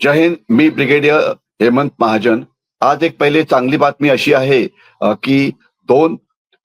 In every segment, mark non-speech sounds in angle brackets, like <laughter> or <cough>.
जय हिंद मी ब्रिगेडियर हेमंत महाजन. आज एक पहिले चांगली बातमी अशी आहे की दोन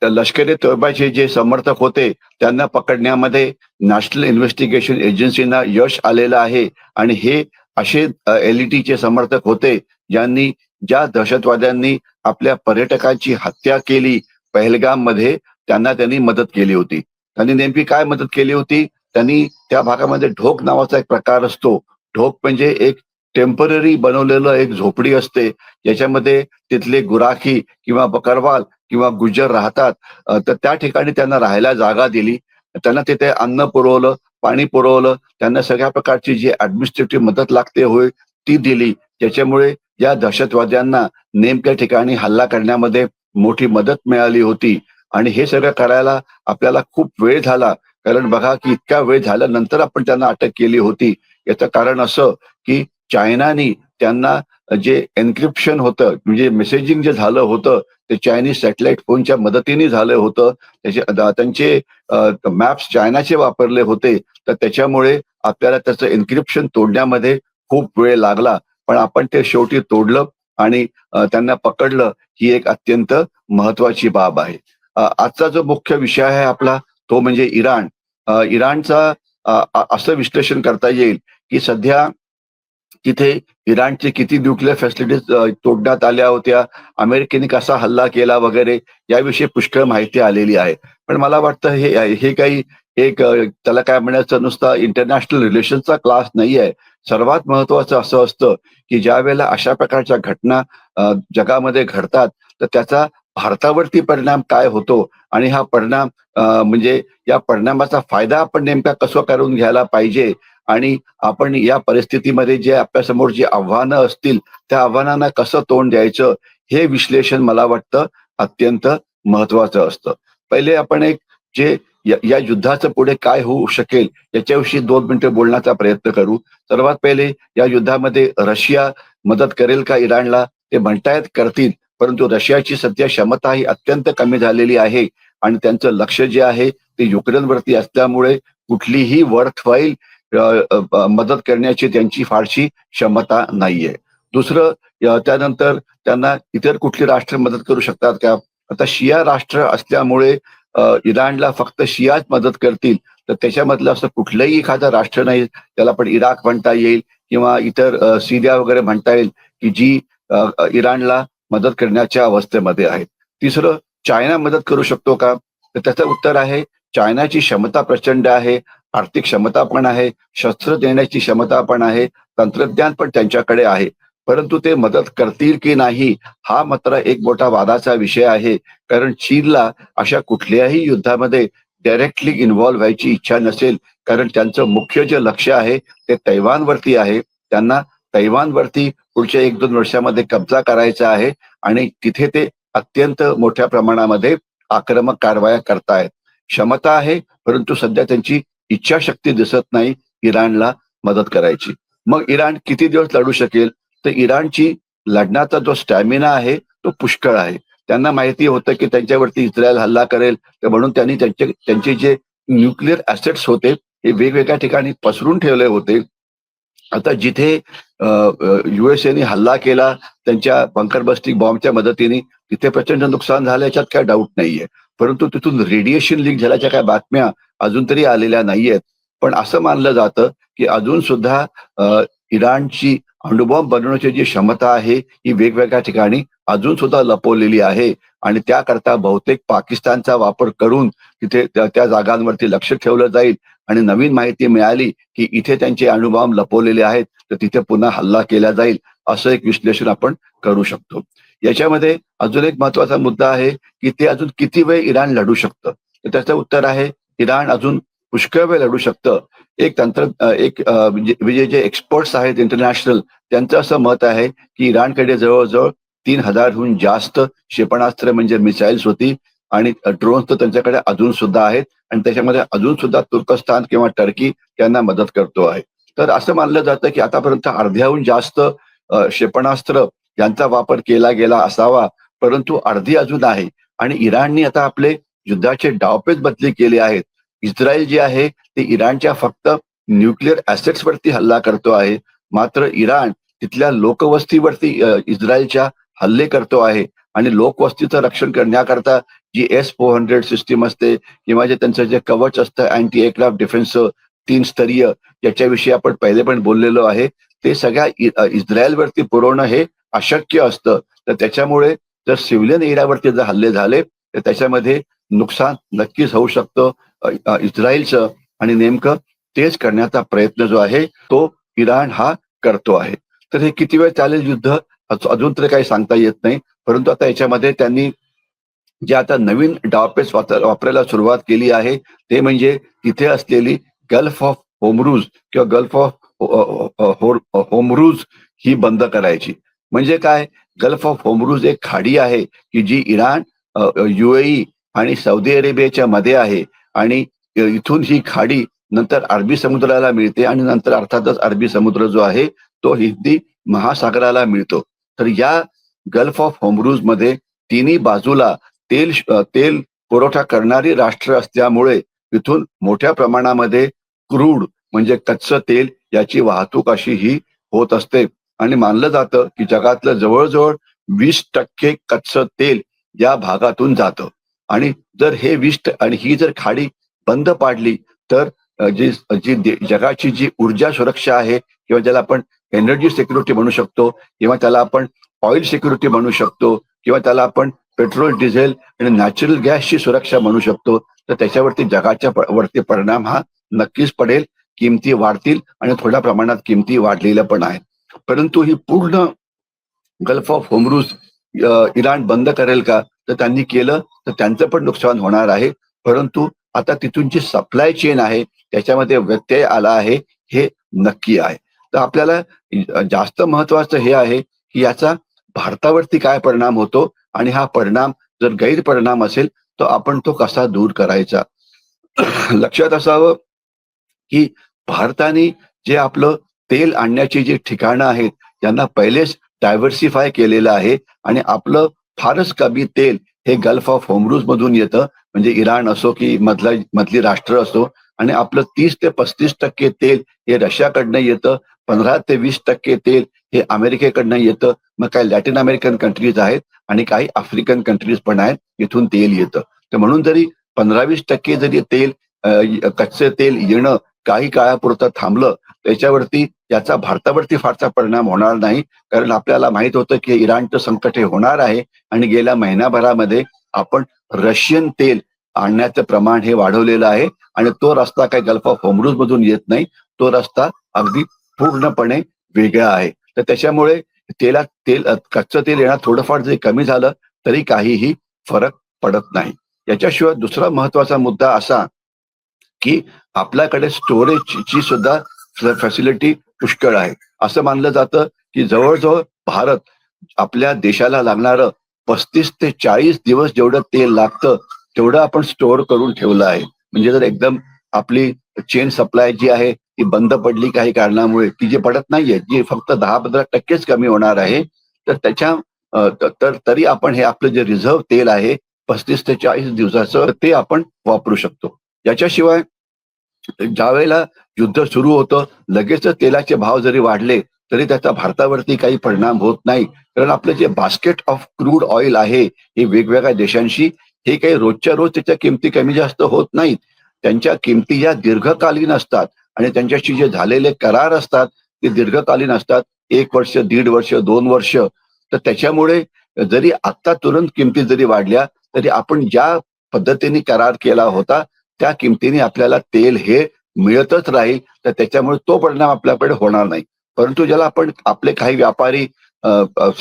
लष्करी तोयबाचे जे समर्थक होते त्यांना पकडण्यामध्ये नॅशनल इन्व्हेस्टिगेशन एजन्सीना यश आलेलं आहे. आणि हे असे एलईटीचे समर्थक होते ज्यांनी ज्या दहशतवाद्यांनी आपल्या पर्यटकांची हत्या केली पहलगाममध्ये त्यांना त्यांनी मदत केली होती. त्यांनी नेमकी काय मदत केली होती? त्यांनी त्या भागामध्ये ढोक नावाचा एक प्रकार असतो. ढोक म्हणजे एक टेंपररी बनवलेलं एक झोपडी असते. ज्याच्यामध्ये तिथले गुराखी किंवा बकरवाल किंवा गुज्जर राहतात. तर त्या ठिकाणी त्यांना राहायला जागा दिली. त्यांना तिथे अन्न पुरवलं पाणी पुरवलं. त्यांना सगळ्या प्रकारची जी ऍडमिनिस्ट्रेटिव्ह मदत लागते होय ती दिली. त्याच्यामुळे या दहशतवाद्यांना नेमक्या ठिकाणी हल्ला करण्यामध्ये मोठी मदत मिळाली होती. आणि हे सगळं करायला आपल्याला खूप वेळ झाला. कारण बघा की इतका वेळ झाल्यानंतर आपण त्यांना अटक केली होती. याचं कारण असं की चायनानी त्यांना जे एन्क्रिप्शन होतं म्हणजे मेसेजिंग जे झालं होतं ते चायनीज सॅटेलाइट फोनच्या मदतीने झालं होतं. त्याचे त्यांचे मॅप्स चायनाचे वापरले होते. तर त्याच्यामुळे आपल्याला त्याचं एन्क्रिप्शन तोडण्यामध्ये खूप वेळ लागला. पण आपण ते शेवटी तोडलं आणि त्यांना पकडलं ही एक अत्यंत महत्वाची बाब आहे. आजचा जो मुख्य विषय आहे आपला तो म्हणजे इराण. इराणचा असं विश्लेषण करता येईल की सध्या तिथे इराणचे किती न्यूक्लिअर फॅसिलिटीज तोडण्यात आल्या होत्या अमेरिकेने कसा हल्ला केला वगैरे याविषयी पुष्कळ माहिती आलेली आहे. पण मला वाटतं हे हे काही एक त्याला काय म्हणायचं नुसता इंटरनॅशनल रिलेशनचा क्लास नाही आहे. सर्वात महत्वाचं असं असतं की ज्या वेळेला अशा प्रकारच्या घटना जगामध्ये घडतात तर त्याचा भारतावरती परिणाम काय होतो? आणि हा परिणाम म्हणजे या परिणामाचा फायदा आपण नेमका कसं करून घ्यायला पाहिजे? आणि आपण या परिस्थितीमध्ये जे आपल्यासमोर जी आव्हानं असतील त्या आव्हानांना कसं तोंड द्यायचं हे विश्लेषण मला वाटतं अत्यंत महत्वाचं असतं. पहिले आपण एक जे या या युद्धाचं पुढे काय होऊ शकेल याच्याविषयी दोन मिनिटं बोलण्याचा प्रयत्न करू. सर्वात पहिले या युद्धामध्ये रशिया मदत करेल का इराणला? ते म्हणतायत करतील परंतु रशियाची सध्या क्षमता ही अत्यंत कमी झालेली आहे आणि त्यांचं लक्ष जे आहे ते युक्रेनवरती असल्यामुळे कुठलीही वर्थवाईल अ, मदत करण्याची त्यांची फारशी क्षमता नाहीये. दुसरं त्यानंतर त्यांना इतर कुठली राष्ट्र मदत करू शकतात का? आता शिया राष्ट्र असल्यामुळे इराणला फक्त शियाच मदत करतील तर त्याच्यामधलं असं कुठलंही एखादं राष्ट्र नाही त्याला पण इराक म्हणता येईल किंवा इतर सिरिया वगैरे म्हणता येईल की जी इराणला मदत करण्याच्या अवस्थेमध्ये आहेत. तिसरं चायना मदत करू शकतो का? तर त्याचं उत्तर आहे चायनाची क्षमता प्रचंड आहे. आर्थिक क्षमता पण आहे शस्त्र देण्याची क्षमता पण आहे तंत्रज्ञान पण त्यांच्याकडे आहे. परंतु ते मदत करतील की नाही हा मात्र एक मोठा वादाचा विषय आहे. कारण चीनला अशा कुठल्याही युद्धामध्ये डायरेक्टली इन्व्हॉल्व्ह व्हायची इच्छा नसेल. कारण त्यांचं मुख्य जे लक्ष आहे ते तैवानवरती आहे. त्यांना तैवानवरती पुढच्या एक दोन वर्षामध्ये कब्जा करायचा आहे आणि तिथे ते अत्यंत मोठ्या प्रमाणामध्ये आक्रमक कारवाया करतायत. क्षमता आहे परंतु सध्या त्यांची इच्छाशक्ती दिसत नाही इराणला मदत करायची. मग इराण किती दिवस लढू शकेल? तर इराणची लढण्याचा जो स्टॅमिना आहे तो पुष्कळ आहे. त्यांना माहिती होतं की त्यांच्यावरती इस्रायल हल्ला करेल तर म्हणून त्यांनी त्यांचे त्यांचे जे न्यूक्लिअर ऍसेट्स होते हे वेगवेगळ्या ठिकाणी पसरून ठेवले होते. आता जिथे युएसएने हल्ला केला त्यांच्या बंकर बस्टिक बॉम्बच्या मदतीने तिथे प्रचंड नुकसान झालं याच्यात काय डाऊट नाहीये. परंतु तिथून रेडिएशन लीक झाल्याच्या काय बातम्या अजून तरी आलेल्या नाहीयेत. पण असं मानलं जातं की अजून सुद्धा इराणची अणुबॉम्ब बनवण्याची जी क्षमता आहे ही वेगवेगळ्या ठिकाणी अजून सुद्धा लपवलेली आहे. आणि त्याकरता बहुतेक पाकिस्तानचा वापर करून तिथे त्या त्या जागांवरती लक्ष ठेवलं जाईल. आणि नवीन माहिती मिळाली की इथे त्यांचे अणुबॉम्ब लपवलेले आहेत तर तिथे पुन्हा हल्ला केला जाईल असं एक विश्लेषण आपण करू शकतो. याच्यामध्ये अजून एक महत्त्वाचा मुद्दा आहे की ते अजून किती वेळ इराण लढू शकतं? तर त्याचं उत्तर आहे इराण अजून पुष्कळ वेळ लढू शकतं. एक तंत्र एक म्हणजे, म्हणजे जे एक्सपर्ट्स आहेत इंटरनॅशनल त्यांचं असं मत आहे की इराणकडे जवळजवळ तीन हजारहून जास्त क्षेपणास्त्र म्हणजे मिसाईल्स होती आणि ड्रोन्स तर त्यांच्याकडे अजून सुद्धा आहेत आणि त्याच्यामध्ये अजून सुद्धा तुर्कस्तान किंवा टर्की त्यांना मदत करतो आहे. तर असं मानलं जातं की आतापर्यंत अर्ध्याहून जास्त क्षेपणास्त्र यांचा वापर केला गेला असावा परंतु अर्धी अजून आहे. आणि इराणने आता आपले युद्धाचे डावपेच बदली केले आहेत. इस्रायल जे आहे ते इराणच्या फक्त न्यूक्लिअर ऍसेट्स वरती हल्ला करतो आहे. मात्र इराण तिथल्या लोकवस्तीवरती इस्रायलच्या हल्ले करतो आहे. आणि लोकवस्तीचं रक्षण करण्याकरता जी एस फोर हंड्रेड सिस्टीम असते किंवा जे त्यांचं जे कवच असतं अँटी एअरक्राफ्ट डिफेन्स तीन स्तरीय याच्याविषयी आपण पहिले पण बोललेलो आहे. ते सगळ्या इस्रायलवरती पुरवणं हे अशक्य असतं. तर त्याच्यामुळे जर सिव्हिलियन एरियावरती जर हल्ले झाले तर त्याच्यामध्ये नुकसान नक्कीच होऊ शकतं. इस्रायलचं आणि नेमकं तेच करण्याचा प्रयत्न जो आहे तो इराण हा करतो आहे. तर हे किती वेळ चालेल युद्ध? अजून तरी काही सांगता येत नाही. परंतु आता याच्यामध्ये त्यांनी जे आता नवीन डावपेच वापरायला सुरुवात केली आहे ते म्हणजे तिथे असलेली गल्फ ऑफ होमरूज किंवा गल्फ ऑफ होमरूज ही बंद करायची. म्हणजे काय? गल्फ ऑफ होमरूज एक खाडी आहे की जी इराण युएई आणि सौदी अरेबियाच्या मध्ये आहे. आणि इथून ही खाडी नंतर अरबी समुद्राला मिळते आणि नंतर अर्थातच अरबी समुद्र जो आहे तो हिंदी महासागराला मिळतो. तर या गल्फ ऑफ होमरूजमध्ये तिन्ही बाजूला तेल तेल पुरवठा करणारी राष्ट्र असल्यामुळे इथून मोठ्या प्रमाणामध्ये क्रूड म्हणजे कच्चं तेल याची वाहतूक अशी ही होत असते. आणि मानलं जातं की जगातलं जवळजवळ वीस टक्के कच्चं तेल या भागातून जातं. आणि जर हे विष्ट आणि ही जर खाडी बंद पाडली तर जी जी जगाची जी ऊर्जा सुरक्षा आहे किंवा ज्याला आपण एनर्जी सिक्युरिटी म्हणू शकतो किंवा त्याला आपण ऑइल सिक्युरिटी म्हणू शकतो किंवा त्याला आपण पेट्रोल डिझेल आणि नॅचरल गॅसची सुरक्षा म्हणू शकतो तर त्याच्यावरती जगाच्या वरती परिणाम हा नक्कीच पडेल. किमती वाढतील आणि थोड्या प्रमाणात किमती वाढलेल्या पण आहेत. परंतु ही पूर्ण गल्फ ऑफ होमरूज इराण बंद करेल का? तर त्यांनी केलं तर त्यांचं पण नुकसान होणार आहे. परंतु आता तिथून जी सप्लाय चेन आहे त्याच्यामध्ये व्यत्यय आला आहे हे नक्की आहे. तर आपल्याला जास्त महत्वाचं हे आहे की याचा भारतावरती काय परिणाम होतो आणि हा परिणाम जर गैरपरिणाम असेल तर आपण तो कसा दूर करायचा? <clears throat> लक्षात असावं की भारताने जे आपलं तेल आणण्याची जी ठिकाणं आहेत त्यांना पहिलेच डायव्हर्सिफाय केलेलं आहे आणि आपलं फारच कमी तेल हे गल्फ ऑफ होमरूज मधून येतं. म्हणजे इराण असो की मधला मधली राष्ट्र असो. आणि आपलं तीस ते पस्तीस टक्के तेल हे रशियाकडनं येतं. पंधरा ते वीस टक्के तेल हे अमेरिकेकडनं येतं. मग काही लॅटिन अमेरिकन कंट्रीज आहेत आणि काही आफ्रिकन कंट्रीज पण आहेत. इथून तेल येतं. तर म्हणून जरी पंधरा वीस टक्के जरी तेल कच्चे तेल येणं काही काळापुरतं थांबलं त्याच्यावरती याचा भारतावरती फारसा परिणाम होणार नाही. कारण आपल्याला माहीत होतं की इराणचं संकट हे होणार आहे. आणि गेल्या महिनाभरामध्ये आपण रशियन तेल आणण्याचं प्रमाण हे वाढवलेलं आहे. आणि तो रस्ता काही गल्फ ऑफ होमरूज मधून येत नाही. तो रस्ता अगदी पूर्णपणे वेगळा आहे. तर त्याच्यामुळे तेला तेल कच्चं तेल येणं थोडंफार जरी कमी झालं तरी काहीही फरक पडत नाही. याच्याशिवाय दुसरा महत्त्वाचा मुद्दा असा की आपल्याकडे स्टोरेजची सुद्धा फॅसिलिटी पुष्कळ आहे. असं मानलं जातं की जवळजवळ भारत आपल्या देशाला लागणारं पस्तीस ते चाळीस दिवस जेवढं तेल लागतं तेवढं आपण स्टोअर करून ठेवलं आहे. म्हणजे जर एकदम आपली चेन सप्लाय जी आहे ती बंद पडली काही कारणामुळे ती जी पडत नाहीये जी फक्त दहा पंधरा टक्केच कमी होणार आहे तर त्याच्या तर तरी आपण हे आपलं जे रिझर्व्ह तेल आहे पस्तीस ते चाळीस दिवसाचं ते आपण वापरू शकतो. याच्याशिवाय ज्या वेळेला युद्ध सुरू होतं लगेच तेलाचे भाव जरी वाढले तरी त्याचा भारतावरती काही परिणाम होत नाही. कारण आपलं जे बास्केट ऑफ क्रूड ऑइल आहे हे वेगवेगळ्या देशांशी हे काही रोजच्या रोज त्याच्या किमती कमी जास्त होत नाहीत. त्यांच्या किमती या दीर्घकालीन असतात आणि त्यांच्याशी जे झालेले करार असतात ते दीर्घकालीन असतात. एक वर्ष दीड वर्ष दोन वर्ष. तर त्याच्यामुळे जरी आत्ता तुरंत किमती जरी वाढल्या तरी आपण ज्या पद्धतीने करार केला होता त्या किमतीने आपल्याला तेल हे मिळतच राहील तर त्याच्यामुळे तो परिणाम आपल्याकडे होणार नाही. परंतु ज्याला आपण आपले काही व्यापारी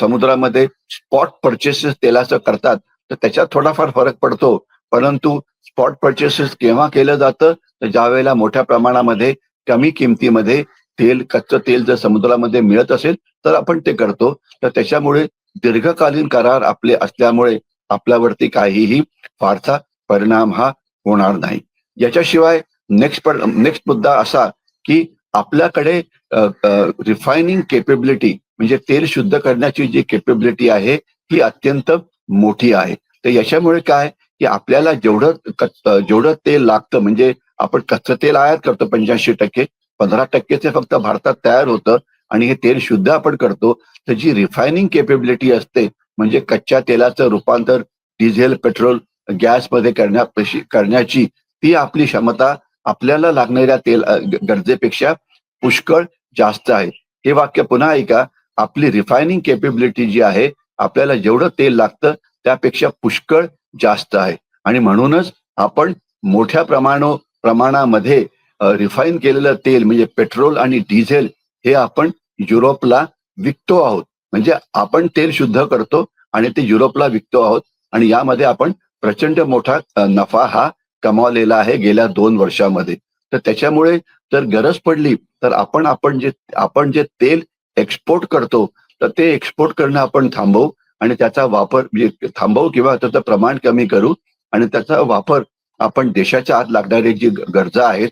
समुद्रामध्ये स्पॉट परचेसेस तेलाचं करतात तर त्याच्यात थोडाफार फरक पडतो. परंतु स्पॉट परचेसेस केव्हा केलं जातं? तर ज्या वेळेला मोठ्या प्रमाणामध्ये कमी किमतीमध्ये तेल कच्चं तेल जर समुद्रामध्ये मिळत असेल तर आपण ते करतो. तर त्याच्यामुळे दीर्घकालीन करार आपले असल्यामुळे आपल्यावरती काहीही फारसा परिणाम हा होणार नाही. याच्याशिवाय नेक्स्ट नेक्स्ट मुद्दा असा की आपल्याकडे रिफायनिंग केपेबिलिटी म्हणजे तेल शुद्ध करण्याची जी केपेबिलिटी आहे ही अत्यंत मोठी आहे. तर याच्यामुळे काय? की आपल्याला जेवढं जेवढं तेल लागतं म्हणजे आपण कच्चं तेल आयात करतो पंच्याऐंशी टक्के पंधरा टक्केचे फक्त भारतात तयार होतं आणि हे तेल शुद्ध आपण करतो तर जी रिफायनिंग केपेबिलिटी असते म्हणजे कच्च्या तेलाचं रूपांतर डिझेल पेट्रोल गॅसमध्ये करण्या करण्याची ती आपली क्षमता आपल्याला लागणाऱ्या तेल गरजेपेक्षा पुष्कळ जास्त आहे. हे वाक्य पुन्हा ऐका. आपली रिफायनिंग केपेबिलिटी जी आहे आपल्याला जेवढं तेल लागतं त्यापेक्षा पुष्कळ जास्त आहे. आणि म्हणूनच आपण मोठ्या प्रमाण प्रमाणामध्ये रिफाईन केलेलं तेल म्हणजे पेट्रोल आणि डिझेल हे आपण युरोपला विकतो आहोत. म्हणजे आपण तेल शुद्ध करतो आणि ते युरोपला विकतो आहोत. आणि यामध्ये आपण प्रचंड मोठा नफा हा कमावलेला आहे गेल्या दोन वर्षामध्ये. तर त्याच्यामुळे जर गरज पडली तर आपण आपण जे आपण जे तेल एक्सपोर्ट करतो तर ते एक्सपोर्ट करणं आपण थांबवू आणि त्याचा वापर म्हणजे थांबवू किंवा त्याचं प्रमाण कमी करू आणि त्याचा वापर आपण देशाच्या आत लागणारे जी गरजा आहेत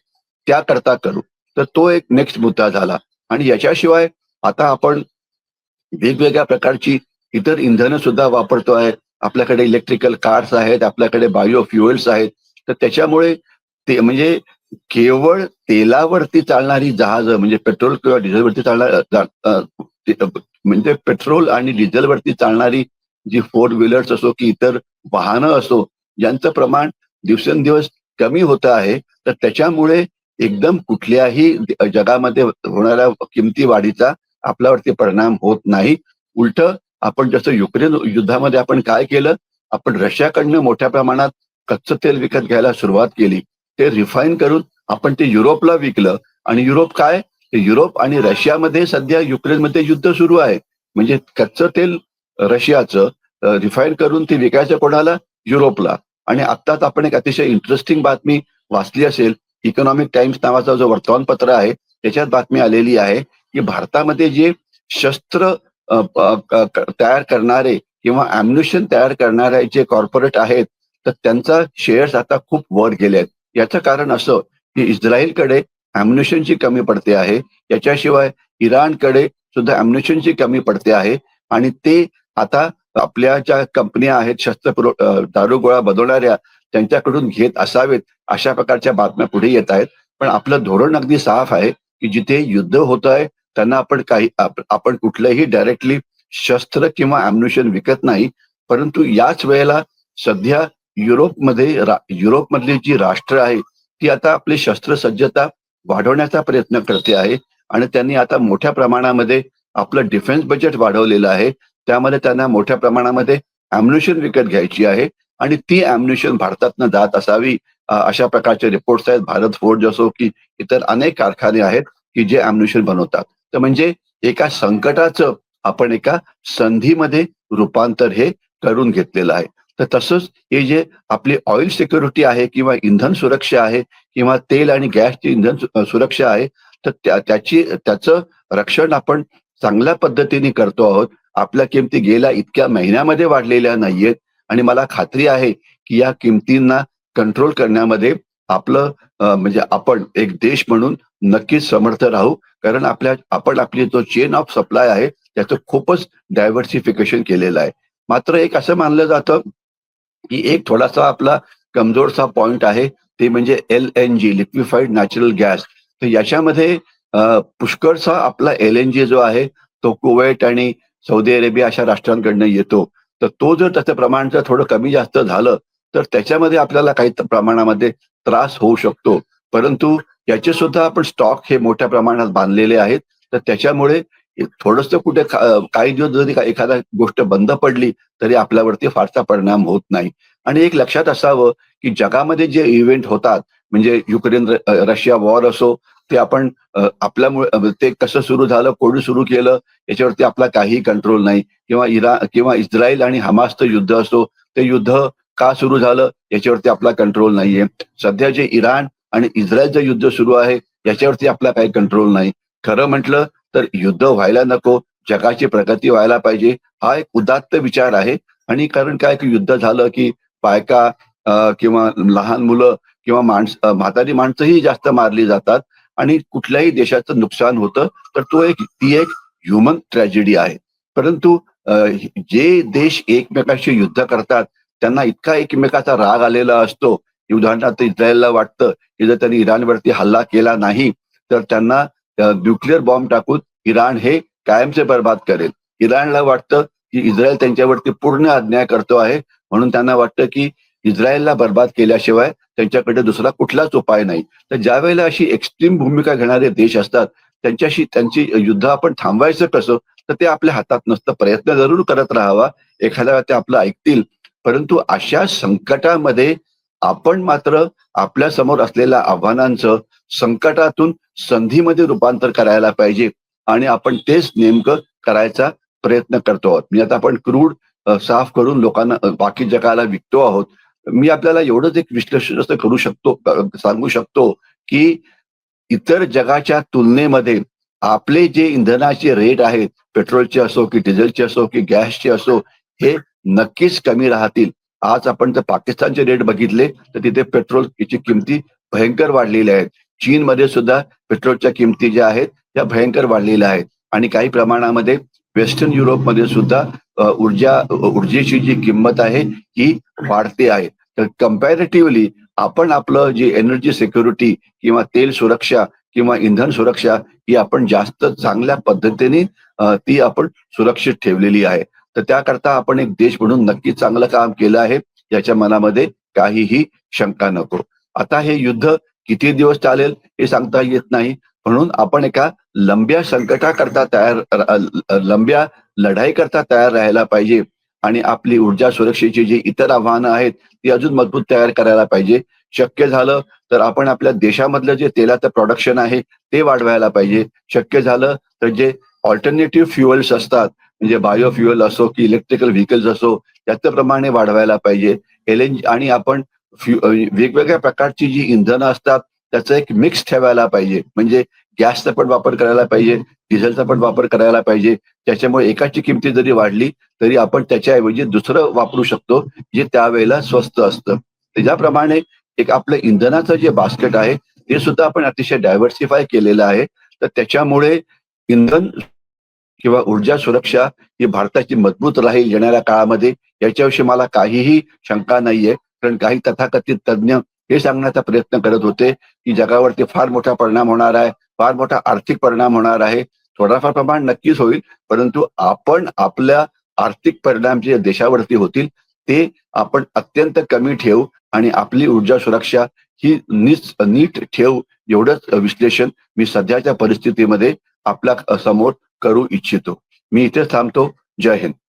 त्याकरता करू. तर तो एक नेक्स्ट मुद्दा झाला. आणि याच्याशिवाय आता आपण वेगवेगळ्या प्रकारची इतर इंधनं सुद्धा वापरतो आहे आपल्याकडे इलेक्ट्रिकल कार्स आहेत आपल्याकडे बायो फ्युएल्स आहेत. तर त्याच्यामुळे ते म्हणजे केवळ तेलावरती चालणारी जहाजं म्हणजे पेट्रोल किंवा डिझेलवरती चालणार म्हणजे पेट्रोल आणि डिझेलवरती चालणारी जी फोर व्हीलर्स असो की इतर वाहनं असो यांचं प्रमाण दिवसेंदिवस कमी होत आहे. तर त्याच्यामुळे एकदम कुठल्याही जगामध्ये होणाऱ्या किमती वाढीचा आपल्यावरती परिणाम होत नाही. उलट आपण जसं युक्रेन युद्धामध्ये आपण काय केलं? आपण रशियाकडनं मोठ्या प्रमाणात कच्चं तेल विकत घ्यायला सुरुवात केली. ते रिफाईन करून आपण ते युरोपला विकलं. आणि युरोप काय? युरोप आणि रशियामध्ये सध्या युक्रेनमध्ये युद्ध सुरू आहे. म्हणजे कच्चं तेल रशियाचं रिफाईन करून ते विकायचं कोणाला? युरोपला. आणि आत्ताच आपण एक अतिशय इंटरेस्टिंग बातमी वाचली असेल. इकॉनॉमिक टाइम्स नावाचा जो वर्तमानपत्र आहे त्याच्यात बातमी आलेली आहे की भारतामध्ये जे शस्त्र तयार करणारे किंवा अम्युनिशन तयार करणारे जे कॉर्पोरेट आहेत तर त्यांचा शेअर्स आता खूप वर गेले आहेत. याचं कारण असं की इस्रायलकडे अम्युनिशनची कमी पडते आहे. याच्याशिवाय इराणकडे सुद्धा अम्युनिशनची कमी पडते आहे. आणि ते आता आपल्या ज्या कंपन्या आहेत शस्त्र पुरव दारुगोळा बदवणाऱ्या त्यांच्याकडून घेत असावेत अशा प्रकारच्या बातम्या पुढे येत आहेत. पण आपलं धोरण अगदी साफ आहे की जिथे युद्ध होत आहे त्यांना आपण काही आपण कुठलंही डायरेक्टली शस्त्र किंवा अम्युनिशन विकत नाही. परंतु याच वेळेला सध्या युरोपमध्ये रा- युरोपमधली जी राष्ट्र आहे ती आता आपली शस्त्रसज्जता वाढवण्याचा प्रयत्न करते आहे. आणि त्यांनी आता मोठ्या प्रमाणामध्ये आपलं डिफेन्स बजेट वाढवलेलं आहे. त्यामध्ये त्यांना मोठ्या प्रमाणामध्ये अम्युनिशन विकत घ्यायची आहे. आणि ती अम्युनिशन भारतातनं जात असावी अशा प्रकारचे रिपोर्ट्स आहेत. भारत फोर्ज असो की इतर अनेक कारखाने आहेत की जे अम्युनिशन बनवतात. तर म्हणजे एका संकटाचं आपण एका संधीमध्ये रूपांतर हे करून घेतलेलं आहे. तर तसंच हे जे आपली ऑइल सिक्युरिटी आहे किंवा इंधन सुरक्षा आहे किंवा तेल आणि गॅसची इंधन सुरक्षा आहे तर त्या- त्याची त्याचं रक्षण आपण चांगल्या पद्धतीने करतो आहोत. आपल्या किमती गेल्या इतक्या महिन्यामध्ये वाढलेल्या नाहीयेत. आणि मला खात्री आहे की या किमतींना कंट्रोल करण्यामध्ये आपलं म्हणजे आपण एक देश म्हणून नक्कीच समर्थ राहू. कारण आपल्या आपण आपली जो चेन ऑफ सप्लाय आहे त्याचं खूपच डायव्हर्सिफिकेशन केलेलं आहे. मात्र एक असं मानलं जातं की एक थोडासा आपला कमजोरसा पॉइंट आहे ते म्हणजे L N G liquefied natural gas तर याच्यामध्ये पुष्कळचा पुष्कळसा आपला एल एन जी जो आहे तो कुवैत आणि सौदी अरेबिया अशा राष्ट्रांकडनं येतो. तर तो जर त्याचं प्रमाण जर थोडं कमी जास्त झालं तर त्याच्यामध्ये आपल्याला काही प्रमाणामध्ये त्रास होऊ शकतो. परंतु याचे सुद्धा आपण स्टॉक हे मोठ्या प्रमाणात बांधलेले आहेत. तर त्याच्यामुळे थोडस कुठे काही दिवस जरी एखादा गोष्ट बंद पडली तरी आपल्यावरती फारसा परिणाम होत नाही. आणि एक लक्षात असावं की जगामध्ये जे इव्हेंट होतात म्हणजे युक्रेन रशिया वॉर असो ते आपण आपल्यामुळे ते कसं सुरू झालं कोणी सुरू केलं याच्यावरती आपला काही कंट्रोल नाही. किंवा इरा किंवा इस्रायल आणि हमासचं युद्ध असो ते युद्ध का सुरू झालं याच्यावरती आपला कंट्रोल नाहीये. सध्या जे इराण आणि इस्रायलचं युद्ध सुरू आहे याच्यावरती आपला काही कंट्रोल नाही. खरं म्हटलं तर युद्ध व्हायला नको जगाची प्रगती व्हायला पाहिजे हा एक उदात्त विचार आहे. आणि कारण काय की युद्ध झालं की बायका किंवा लहान मुलं किंवा माणस म्हातारी माणसंही जास्त मारली जातात आणि कुठल्याही देशाचं नुकसान होतं तर तो एक ती एक ह्युमन ट्रॅजेडी आहे. परंतु जे देश एकमेकाशी युद्ध करतात त्यांना इतका एकमेकाचा राग आलेला असतो. उदाहरणार्थ इस्रायलला वाटतं की जर त्यांनी इराणवरती हल्ला केला नाही तर त्यांना न्यूक्लिअर बॉम्ब टाकून इराण हे कायमचे बर्बाद करेल. इराणला वाटतं की इस्रायल त्यांच्यावरती पूर्ण अन्याय करतो आहे म्हणून त्यांना वाटतं की इस्रायलला बर्बाद केल्याशिवाय त्यांच्याकडे दुसरा कुठलाच उपाय नाही. तर ज्या वेळेला अशी एक्स्ट्रीम भूमिका घेणारे देश असतात त्यांच्याशी त्यांची युद्ध आपण थांबवायचं कसं तर ते आपल्या हातात नसतं. प्रयत्न जरूर करत राहावा एखाद्या वेळा ते आपलं ऐकतील. परंतु अशा संकटामध्ये आपण मात्र आपल्यासमोर असलेल्या आव्हानांचं संकटातून संधीमध्ये रूपांतर करायला पाहिजे आणि आपण तेच नेमकं करायचा प्रयत्न करतो आहोत. म्हणजे आता आपण क्रूड साफ करून लोकांना बाकी जगाला विकतो आहोत. मी आपल्याला एवढंच एक विश्लेषण असं करू शकतो सांगू शकतो की इतर जगाच्या तुलनेमध्ये आपले जे इंधनाचे रेट आहेत पेट्रोलचे असो की डिझेलचे असो की गॅसचे असो हे नक्कीच कमी राहतील. आज आपण जर पाकिस्तानचे रेट बघितले तर तिथे पेट्रोलची किमती भयंकर वाढलेल्या आहेत. चीनमध्ये सुद्धा पेट्रोलच्या किमती ज्या आहेत त्या भयंकर वाढलेल्या आहेत. आणि काही प्रमाणामध्ये वेस्टर्न युरोपमध्ये सुद्धा ऊर्जा ऊर्जेची जी किंमत आहे ही वाढते आहे. तर कम्पॅरेटिव्हली आपण आपलं जी एनर्जी सिक्युरिटी किंवा तेल सुरक्षा किंवा इंधन सुरक्षा ही आपण जास्त चांगल्या पद्धतीने ती आपण सुरक्षित ठेवलेली आहे. तर त्याकरता आपण एक देश म्हणून नक्की चांगलं काम केलं आहे याच्या मनामध्ये काहीही शंका नको. आता हे युद्ध किती दिवस चालेल हे सांगता येत नाही. म्हणून आपण एका लंब्या संकटाकरता तयार लंब्या लढाई करता तयार राहायला पाहिजे. आणि आपली ऊर्जा सुरक्षेची जी इतर आव्हानं आहेत ती अजून मजबूत तयार करायला पाहिजे. शक्य झालं तर आपण आपल्या देशामधलं जे तेलाचं प्रोडक्शन आहे ते वाढवायला पाहिजे. शक्य झालं तर जे ऑल्टरनेटिव्ह फ्युअल्स असतात म्हणजे बायोफ्युअल असो की इलेक्ट्रिकल व्हेकल्स असो त्याचं प्रमाणे वाढवायला पाहिजे. एल एन आणि आपण वेगवेगळ्या प्रकारची जी इंधनं असतात त्याचा एक मिक्स ठेवायला पाहिजे. म्हणजे गॅसचा पण वापर करायला पाहिजे डिझेलचा पण वापर करायला पाहिजे. त्याच्यामुळे एकाची किमती जरी वाढली तरी आपण त्याच्याऐवजी दुसरं वापरू शकतो जे त्यावेळेला स्वस्त असतं. त्याच्याप्रमाणे एक आपलं इंधनाचं जे बास्केट आहे ते सुद्धा आपण अतिशय डायव्हर्सिफाय केलेलं आहे. तर त्याच्यामुळे इंधन किंवा ऊर्जा सुरक्षा ही भारताची मजबूत राहील येणाऱ्या काळामध्ये याच्याविषयी मला काहीही शंका नाहीये. कारण काही तथाकथित तज्ज्ञ हे सांगण्याचा प्रयत्न करत होते की जगावरती फार मोठा परिणाम होणार आहे फार मोठा आर्थिक परिणाम होणार आहे. थोडाफार प्रमाण नक्कीच होईल परंतु आपण आपल्या आर्थिक परिणाम जे देशावरती होतील ते आपण अत्यंत कमी ठेवू आणि आपली ऊर्जा सुरक्षा ही नीट नीट ठेवू एवढंच विश्लेषण मी सध्याच्या परिस्थितीमध्ये आपल्यासमोर करू इच्छितो. मी इथेच थांबतो. जय हिंद.